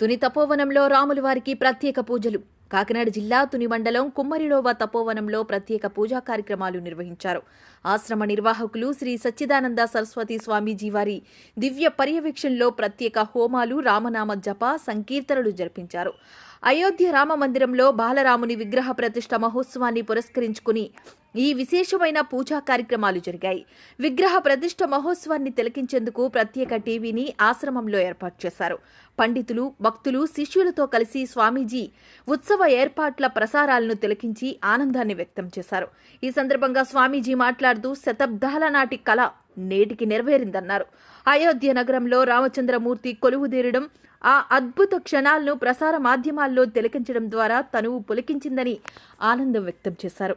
తుని తపోవనంలో రాముల వారికి ప్రత్యేక పూజలు. కాకినాడ జిల్లా తుని మండలం కుమ్మరిలోవ తపోవనంలో ప్రత్యేక పూజా కార్యక్రమాలు నిర్వహించారు. ఆశ్రమ నిర్వాహకులు శ్రీ సచ్చిదానంద సరస్వతి స్వామీజీ వారి దివ్య పర్యవేక్షణలో ప్రత్యేక హోమాలు రామనామ జప సంకీర్తనలు జరిపించారు. అయోధ్య రామ మందిరంలో బాలరాముని విగ్రహ ప్రతిష్ఠ మహోత్సవాన్ని పురస్కరించుకుని ఈ విశేషమైన పూజా కార్యక్రమాలు జరిగాయి. విగ్రహ ప్రతిష్ట మహోత్సవాన్ని తిలకించేందుకు ప్రత్యేక టీవీని ఆశ్రమంలో ఏర్పాటు చేశారు. పండితులు భక్తులు శిష్యులతో కలిసి స్వామీజీ ఉత్సవ ఏర్పాట్ల ప్రసారాలను తిలకించి ఆనందాన్ని వ్యక్తం చేశారు. ఈ సందర్భంగా స్వామీజీ మాట్లాడుతూ శతాబ్దాల నాటి కళ నేటికి నెరవేరిందన్నారు. అయోధ్య నగరంలో రామచంద్రమూర్తి కొలువుదీరడం ఆ అద్భుత క్షణాలను ప్రసార మాధ్యమాల్లో తిలకించడం ద్వారా తనువు పులికించిందని ఆనందం వ్యక్తం చేశారు.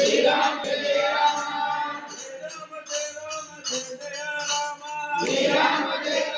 శ్రీరామ జయ రామ. జయ రామ జయ రామ. జయ